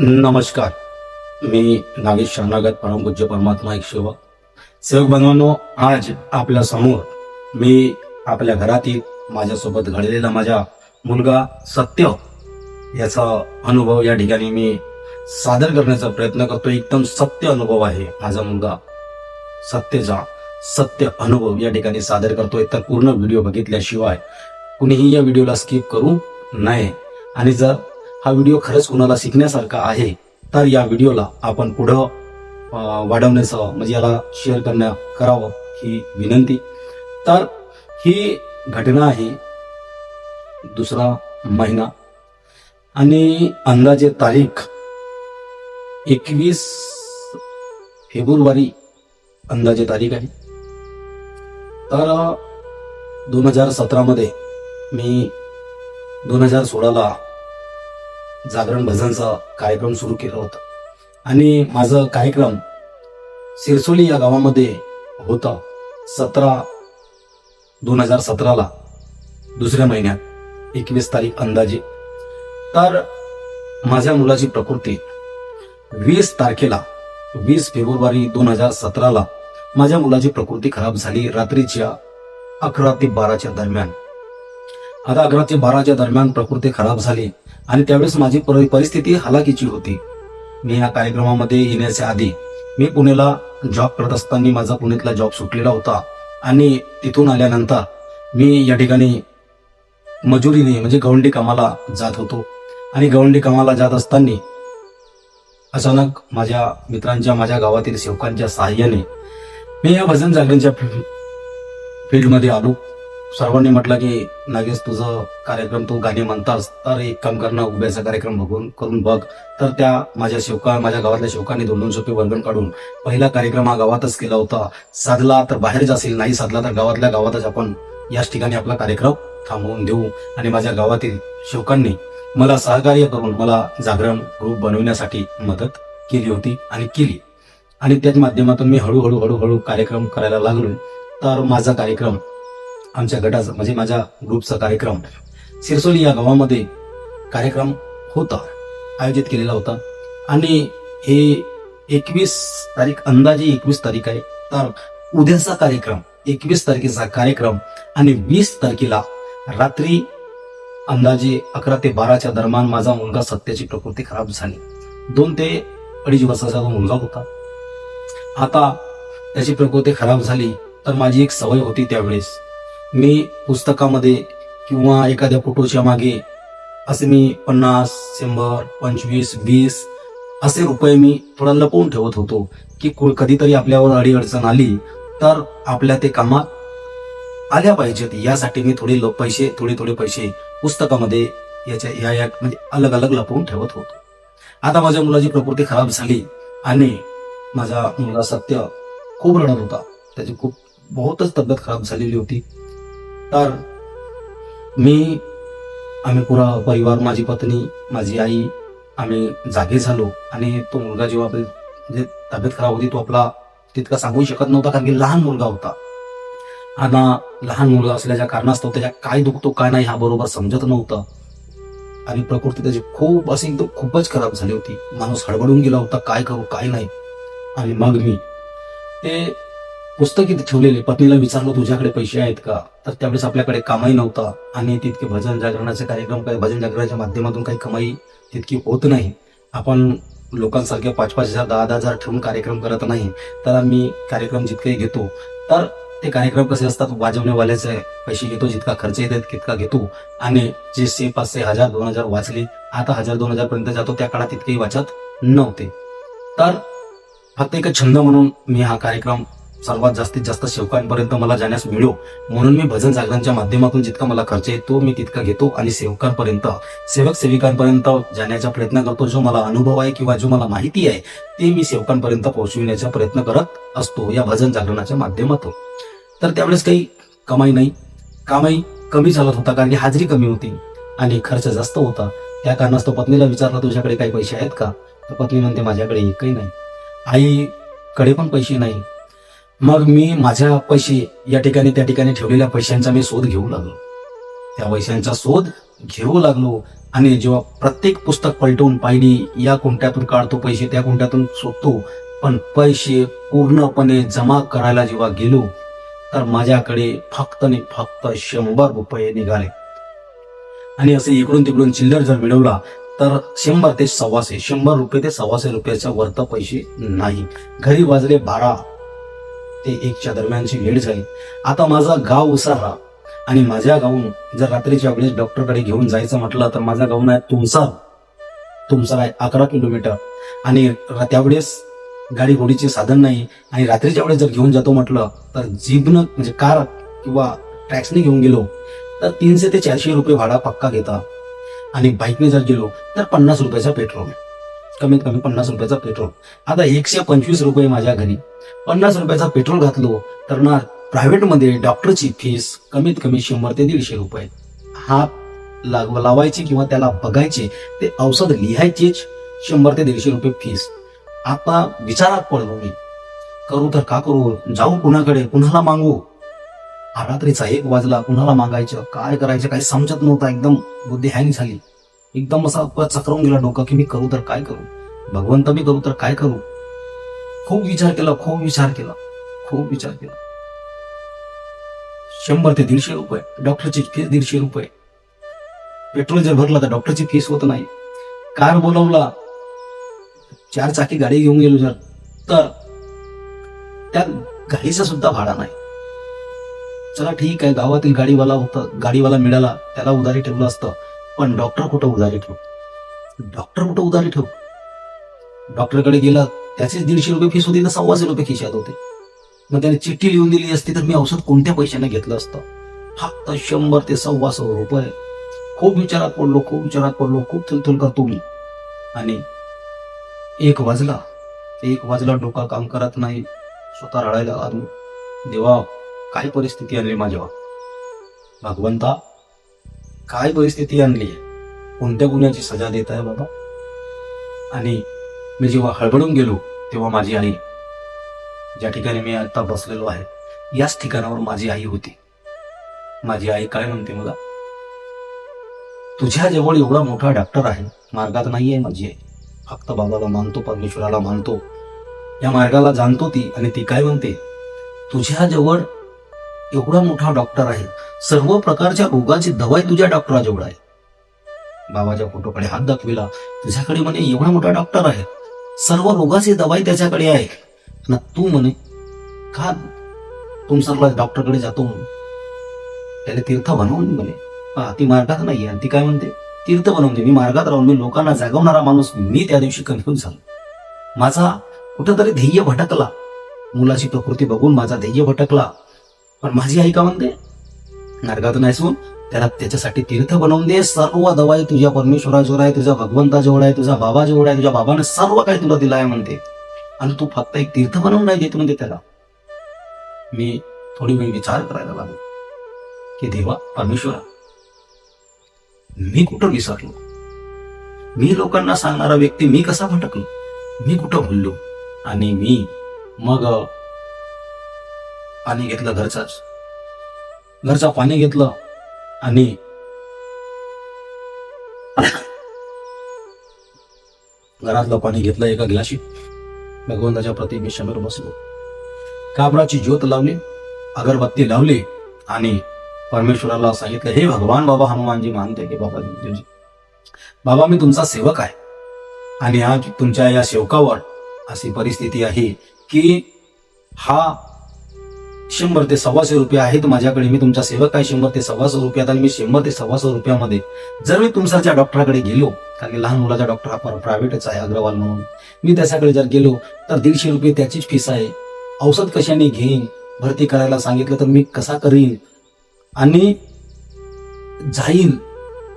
नमस्कार. मी नागेश शरणागत परमपूज्य परमात्मा एक सेवक. सेवक बनवानो आज आपल्यासमोर मी आपल्या घरातील माझ्यासोबत घडलेला माझा मुलगा सत्य याचा अनुभव या ठिकाणी मी सादर करण्याचा प्रयत्न करतो एकदम सत्य अनुभव आहे माझा मुलगा. सत्यचा सत्य अनुभव या ठिकाणी सादर करतोय. तर पूर्ण व्हिडिओ बघितल्याशिवाय कुणीही या व्हिडिओला स्किप करू नये. आणि जर हा व्हिडिओ खरंच कुणाला शिकण्यासारखा आहे तर या व्हिडिओला आपण पुढं वाढवण्याचं म्हणजे याला शेअर करण्या करावं ही विनंती. तर ही घटना आहे दुसरा महिना. आणि अंदाजे तारीख एकवीस फेब्रुवारी अंदाजे तारीख आहे. तर दोन हजार सतरामध्ये मी दोन हजार सोळाला जागरण भजनचा कार्यक्रम सुरू केला होता. आणि माझा कार्यक्रम सिरसोली या गावामध्ये होता सतरा दोन हजार सतराला दुसऱ्या महिन्यात एकवीस तारीख अंदाजे. तर माझ्या मुलाची प्रकृती वीस तारखेला वीस फेब्रुवारी दोन हजार सतराला माझ्या मुलाची प्रकृती खराब झाली रात्रीच्या अकरा ते बाराच्या दरम्यान. आता अकरा ते बाराच्या दरम्यान प्रकृती खराब झाली आणि त्यावेळेस माझी परि- परिस्थिती हलाखीची होती. मी या कार्यक्रमामध्ये येण्याच्या आधी मी पुण्याला जॉब करत असताना माझा पुण्यातला जॉब सुटलेला होता. आणि तिथून आल्यानंतर मी या ठिकाणी मजुरीने म्हणजे गवंडी कामाला जात होतो. आणि गवंडी कामाला जात असताना अचानक माझ्या मित्रांच्या माझ्या गावातील सेवकांच्या सहाय्याने मी या भजन जागरणच्या फील्डमध्ये आलो. सर्वांनी म्हटलं की नागेश तुझं कार्यक्रम तू गाणे म्हणतास तर एक काम करणं उभ्याचा कार्यक्रम बघून करून बघ. तर त्या माझ्या शेवका माझ्या गावातल्या शेवकांनी दोन दोन रुपये वर्गण काढून पहिला कार्यक्रम हा गावातच केला होता. साधला तर बाहेर असेल नाही साधला तर गावातल्या गावातच आपण याच ठिकाणी आपला कार्यक्रम थांबवून देऊ. आणि माझ्या गावातील शेवकांनी मला सहकार्य करून मला जागरण ग्रुप बनवण्यासाठी मदत केली होती आणि केली. आणि त्याच माध्यमातून मी हळूहळू हळूहळू कार्यक्रम करायला लागलो तर माझा कार्यक्रम आमच्या गटाचा म्हणजे माझ्या ग्रुपचा कार्यक्रम सिरसोली या गावामध्ये कार्यक्रम होता आयोजित केलेला होता. आणि हे एकवीस तारीख अंदाजे एकवीस तारीख आहे. तर उद्याचा कार्यक्रम एकवीस तारखेचा कार्यक्रम आणि वीस तारखेला रात्री अंदाजे अकरा ते बाराच्या दरम्यान माझा मुलगा सत्याची प्रकृती खराब झाली. दोन ते अडीच वर्षाचा तो मुलगा होता. आता त्याची प्रकृती खराब झाली तर माझी एक सवय होती त्यावेळेस. मी पुस्तकामध्ये किंवा एखाद्या फोटोच्या मागे असे मी पन्नास शंभर पंचवीस वीस असे रुपये मी थोडा लपवून ठेवत होतो की कधीतरी आपल्यावर अडीअडचण आली तर आपल्या ते कामात आल्या पाहिजेत. यासाठी मी थोडे पैसे थोडे थोडे पैसे पुस्तकामध्ये याच्या या या म्हणजे अलग अलग लपवून ठेवत होतो. आता माझ्या मुलाची प्रकृती खराब झाली आणि माझा मुलगा सत्य खूप रडत होता. त्याची खूप बहुतच तब्येत खराब झालेली होती. तर मी आम्ही पुरा परिवार माझी पत्नी माझी आई आम्ही जागे झालो. आणि तो मुलगा जेव्हा आपली जे तब्येत खराब होती तो आपला तितका सांगू शकत नव्हता कारण की लहान मुलगा होता. आता लहान मुलगा असल्याच्या कारणास्तव त्याच्या काय दुखतो काय नाही हा बरोबर समजत नव्हता. आणि प्रकृती त्याची खूप अशी एकदम खूपच खराब झाली होती. माणूस हडबडून गेला होता काय करू काय नाही. आणि मग मी ते पुस्तक इथे ठेवलेले पत्नीला विचारलं तुझ्याकडे पैसे आहेत का? तर त्यावेळेस आपल्याकडे कमाई नव्हता आणि तितके भजन जागरणाचे कार्यक्रम काही भजन जागरणाच्या माध्यमातून काही कमाई तितकी होत नाही. आपण लोकांसारखे पाच पाच हजार दहा दहा हजार ठेवून कार्यक्रम करत नाही तर आम्ही कार्यक्रम जितके घेतो तर ते कार्यक्रम कसे असतात वाजवण्यावाल्याचे पैसे घेतो जितका खर्च येतात तितका घेतो. आणि जे से पाचशे हजार दोन हजार वाचले आता हजार दोन हजार पर्यंत जातो त्या काळात तितकेही वाचत नव्हते. तर फक्त एक छंद म्हणून मी हा कार्यक्रम सर्वात जास्तीत जास्त सेवकांपर्यंत मला जाण्यास मिळो. म्हणून मी भजन जागरणच्या माध्यमातून जितका मला खर्च येतो मी तितका घेतो आणि सेवकांपर्यंत सेवक सेविकांपर्यंत जाण्याचा प्रयत्न करतो. जो मला अनुभव आहे किंवा जो मला माहिती आहे ते मी सेवकांपर्यंत पोहोचविण्याचा प्रयत्न करत असतो या भजन जागरणाच्या माध्यमातून. तर त्यावेळेस काही कमाई नाही. कमाई कमी चालत होता कारण की हाजरी कमी होती आणि खर्च जास्त होता. त्या कारणास्तव पत्नीला विचारला तुझ्याकडे काही पैसे आहेत का? तर पत्नी म्हणते माझ्याकडे एकही नाही. आईकडे पण पैसे नाही. मग मी माझ्या पैसे या ठिकाणी त्या ठिकाणी ठेवलेल्या पैशांचा मी शोध घेऊ लागलो. त्या पैशांचा शोध घेऊ लागलो आणि जेव्हा प्रत्येक पुस्तक पलटवून पाहिली या कुंट्यातून काढतो पैसे त्या कुंट्यातून शोधतो पण पैसे पूर्णपणे जमा करायला जेव्हा गेलो तर माझ्याकडे फक्त आणि फक्त शंभर रुपये निघाले. आणि असे इकडून तिकडून चिल्लर जर मिळवला तर शंभर ते सव्वाशे शंभर रुपये ते सव्वाशे रुपयाच्या वरत पैसे नाही. घरी वाजले बारा ते एकच्या दरम्यानची वेळ झाली आता माझा गाव उसारा. आणि माझ्या गाऊन जर रात्रीच्या वेळेस डॉक्टरकडे घेऊन जायचं म्हटलं तर माझा गाऊन आहे तुमचा. तुमचा आहे अकरा किलोमीटर. आणि त्यावेळेस गाडी घोडीचे साधन नाही. आणि रात्रीच्या वेळेस जर घेऊन जातो म्हटलं तर जीपनं म्हणजे कार किंवा टॅक्सने घेऊन गेलो तर तीनशे ते चारशे रुपये भाडा पक्का घेता. आणि बाईकने जर गेलो तर पन्नास रुपयाचा पेट्रोल कमीत कमी पन्नास रुपयाचा पेट्रोल आता एकशे पंचवीस रुपये माझ्या घरी. पन्नास रुपयाचा पेट्रोल घातलो तर ना प्रायव्हेटमध्ये डॉक्टरची फीस कमीत कमी शंभर ते दीडशे रुपये. हा लाग लावायची किंवा त्याला बघायचे ते औषध लिहायचीच शंभर ते दीडशे रुपये फीस आता विचारात पडलो मी. करू तर का करू? जाऊ कुणाकडे? कुणाला मागू? हा रात्रीचा एक वाजला. कुणाला मागायचं? काय करायचं? काही समजत नव्हतं. एकदम बुद्धी हँग झाली. एकदम असा प- गेला डोकं की मी करू तर काय करू? भगवंत मी करू तर काय करू? खूप विचार केला खूप विचार केला खूप विचार केला. शंभर ते दीडशे रुपये डॉक्टरची फीस दीडशे रुपये. पेट्रोल जर भरला तर डॉक्टरची फीस होत नाही. कार बोलवला चार चाकी गाडी घेऊन गेलो जर तर त्या गाडीचा सुद्धा भाडा नाही. चला ठीक आहे गावातील गाडीवाला होता गाडीवाला मिळाला त्याला उधारी ठेवलं असतं पण डॉक्टर कुठं उधारी ठेव? डॉक्टर कुठं उधारी ठेव? डॉक्टरकडे गेला त्याचे दीडशे रुपये फीस होती तर सव्वाशे रुपये खिशात होते. मग त्याने चिठ्ठी लिहून दिली असती तर मी औषध कोणत्या पैशाने घेतलं असतं? फक्त शंभर ते सव्वाशे रुपये. खूप विचारात पडलो खूप विचारात पडलो खूप थुलथुल करतो मी. आणि एक वाजला. एक वाजला डोका काम करत नाही. स्वतः रडायला लागलो. देवा काय परिस्थिती आणली माझ्यावर? भगवंता काय परिस्थिती आणली? कोणत्या गुन्ह्याची सजा देत आहे बाबा? आणि मी जेव्हा हळबळून गेलो तेव्हा माझी आई ज्या ठिकाणी मी आता बसलेलो आहे याच ठिकाणावर माझी आई होती. माझी आई काय म्हणते मला? तुझ्या जवळ एवढा मोठा डॉक्टर आहे मार्गात नाही आहे माझी आई. फक्त बाबाला मानतो परमेश्वराला मानतो. या मार्गाला जाणतो ती आणि ती काय म्हणते? तुझ्या जवळ एवढा मोठा डॉक्टर आहे. सर्व प्रकारच्या रोगाची दवाई तुझ्या डॉक्टराजवळ आहे. बाबाच्या फोटोकडे हात दाखविला. तुझ्याकडे म्हणे एवढा मोठा डॉक्टर आहे. सर्व रोगाची दवाई त्याच्याकडे आहे ना तू म्हणे का तुमचा डॉक्टरकडे जातो म्हणून? त्याला तीर्थ बनवून म्हणे. हा ती मार्गात नाही आणि ती काय म्हणते तीर्थ बनवून दे. मी मार्गात राहून मी लोकांना जागवणारा माणूस मी त्या दिवशी कन्फ्युज झालो माझा कुठंतरी ध्येय भटकला. मुलाची प्रकृती बघून माझा ध्येय भटकला. पण माझी आई का म्हणते मार्गात नाही सोन त्याला त्याच्यासाठी तीर्थ बनवून दे. सर्व दवाई तुझ्या परमेश्वराजवळ आहे तुझ्या भगवंताजवळ आहे तुझ्या बाबाजवळ आहे तुझ्या बाबाने सर्व काही तुला दिलं आहे म्हणते. आणि तू फक्त एक तीर्थ बनवून नाही देत म्हणते त्याला. मी थोडी वेळ विचार करायला लागलो. की देवा परमेश्वरा मी कुठं विसरलो? मी लोकांना सांगणारा व्यक्ती मी कसा भटकलो? मी कुठं भुललो? आणि मी मग पाणी घेतलं घरचाच. घरचा पाणी घेतलं. आणि घरातलं पाणी घेतलं एका गिलाशी. भगवंताच्या प्रति मी समोर बसलो. काबराची ज्योत लावली अगरबत्ती लावली आणि परमेश्वराला सांगितलं हे भगवान बाबा हनुमानजी मानते की बाबा देवजी बाबा मी तुमचा सेवक आहे आणि आज तुमच्या या सेवकावर अशी परिस्थिती आहे की हा शंभर ते सव्वाशे रुपये आहेत माझ्याकडे. मी तुमचा सेवक आहे शंभर ते सव्वाशे रुपयात आणि मी शंभर ते सव्वाशे रुपयामध्ये. जर मी तुमच्या डॉक्टराकडे गेलो कारण की लहान मुलाचा डॉक्टर हा प्रायव्हेटच आहे अग्रवाल म्हणून मी त्याच्याकडे जर गेलो तर दीडशे रुपये त्याचीच फीस आहे. औषध कशाने घेईन? भरती करायला सांगितलं तर मी कसा करीन? आणि जाईन.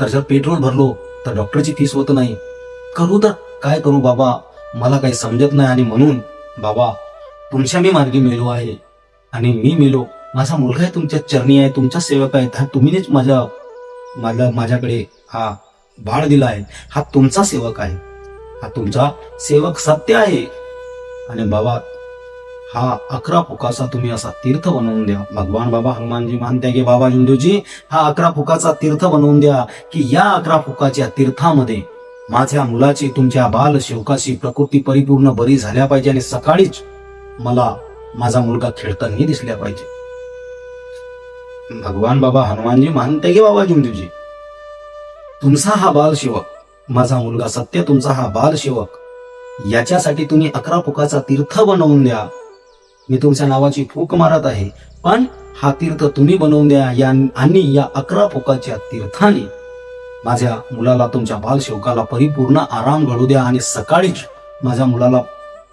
तर जर पेट्रोल भरलो तर डॉक्टरची फीस होत नाही. करू तर काय करू बाबा? मला काही समजत नाही आणि म्हणून बाबा तुमच्या मी मार्गी मेलो आहे. आणि मी मेलो. माझा मुलगा आहे तुमच्या चरणी आहे तुमच्या सेवक आहे. हा तुम्हीच माझ्या माझा माझ्याकडे हा बाळ दिला आहे. हा तुमचा सेवक आहे. हा तुमचा सेवक सत्य आहे. आणि बाबा हा अकरा फुकाचा तुम्ही असा तीर्थ बनवून द्या. भगवान बाबा हनुमानजी मानते की बाबा हिंदूजी हा अकरा फुकाचा तीर्थ बनवून द्या की या अकरा फुकाच्या तीर्थामध्ये माझ्या मुलाची तुमच्या बाल शेवकाशी प्रकृती परिपूर्ण बरी झाल्या पाहिजे आणि सकाळीच मला माझा मुलगा खेळताना दिसल्या पाहिजे. भगवान बाबा हनुमानजी मानते की बाबा हिंदूजी तुमचा हा बाल शिवक माझा मुलगा सत्य तुमचा हा बाल शिवक याच्यासाठी तुम्ही अकरा फुकाचा तीर्थ बनवून द्या. मी तुमच्या नावाची फूक मारत आहे पण हा तीर्थ तुम्ही बनवून द्या या आणि या अकरा फुकाच्या तीर्थाने. माझ्या मुलाला तुमच्या बाल शिवकाला परिपूर्ण आराम घडू द्या आणि सकाळीच माझ्या मुलाला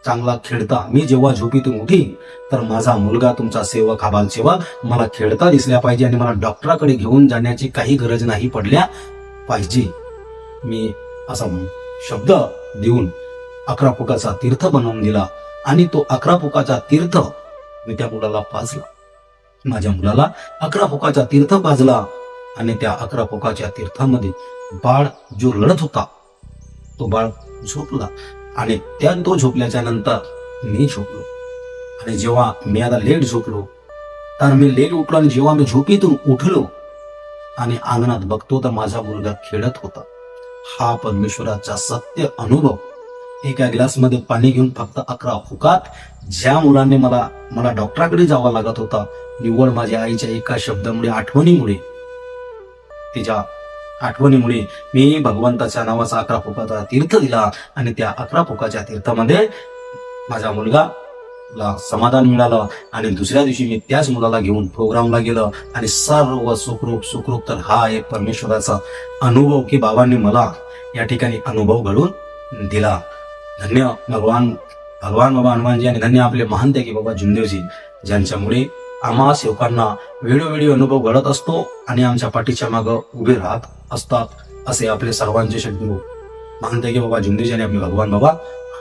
चांगला खेळता. मी जेव्हा झोपीतून उठीन तर माझा मुलगा तुमचा सेवक हा सेवा मला खेळता दिसल्या पाहिजे आणि मला डॉक्टराकडे घेऊन जाण्याची काही गरज नाही पडल्या पाहिजे. मी असा शब्द देऊन अकरा फुकाचा तीर्थ बनवून दिला आणि तो अकरा फुकाचा तीर्थ मी त्या मुलाला पाजला. माझ्या मुलाला अकरा फुकाचा तीर्थ पाजला आणि त्या अकरा फुकाच्या तीर्थामध्ये बाळ जो लढत होता तो बाळ झोपला. आणि त्यात तो झोपल्याच्या नंतर मी झोपलो. आणि जेव्हा मी आता लेट झोपलो तर मी लेट उठलो आणि जेव्हा मी झोपीतून उठलो आणि अंगणात बघतो तर माझा मुलगा खेळत होता. हा परमेश्वराचा सत्य अनुभव. एका ग्लासमध्ये पाणी घेऊन फक्त अकरा हुकात ज्या मुलांनी मला मला डॉक्टराकडे जावा लागत होता निव्वळ माझ्या आईच्या एका शब्दामुळे आठवणीमुळे तिच्या आठवणीमुळे मी भगवंताच्या नावाचा अकरा फुकाचा तीर्थ दिला आणि त्या अकरा फुकाच्या तीर्थामध्ये माझा मुलगा ला समाधान मिळालं आणि दुसऱ्या दिवशी मी त्याच मुलाला घेऊन प्रोग्रामला गेलं आणि सर्व सुखरूप सुखरूप तर हा एक परमेश्वराचा अनुभव की बाबांनी मला या ठिकाणी अनुभव घडून दिला. धन्य भगवान भगवान बाबा हनुमानजी आणि धन्य आपले महान की बाबा जुंदेवजी ज्यांच्यामुळे आम्हा सेवकांना वेळोवेळी अनुभव घडत असतो आणि आमच्या पाठीच्या मागं उभे राहत असतात असे आपले सर्वांचे शब्द म्हणते की बाबा जुंदेवजी आपले भगवान बाबा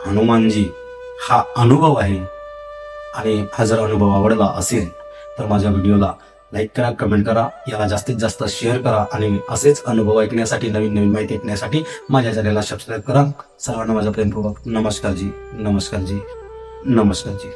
हनुमानजी हा अनुभव आहे. आणि हा जर अनुभव आवडला असेल तर माझ्या व्हिडिओला लाईक करा कमेंट करा याला जास्तीत जास्त शेअर करा आणि असेच अनुभव ऐकण्यासाठी नवीन नवीन माहिती ऐकण्यासाठी माझ्या चॅनलला सबस्क्राईब करा. सर्वांना माझा प्रेमपूर्वक नमस्कार जी नमस्कार जी नमस्कार जी.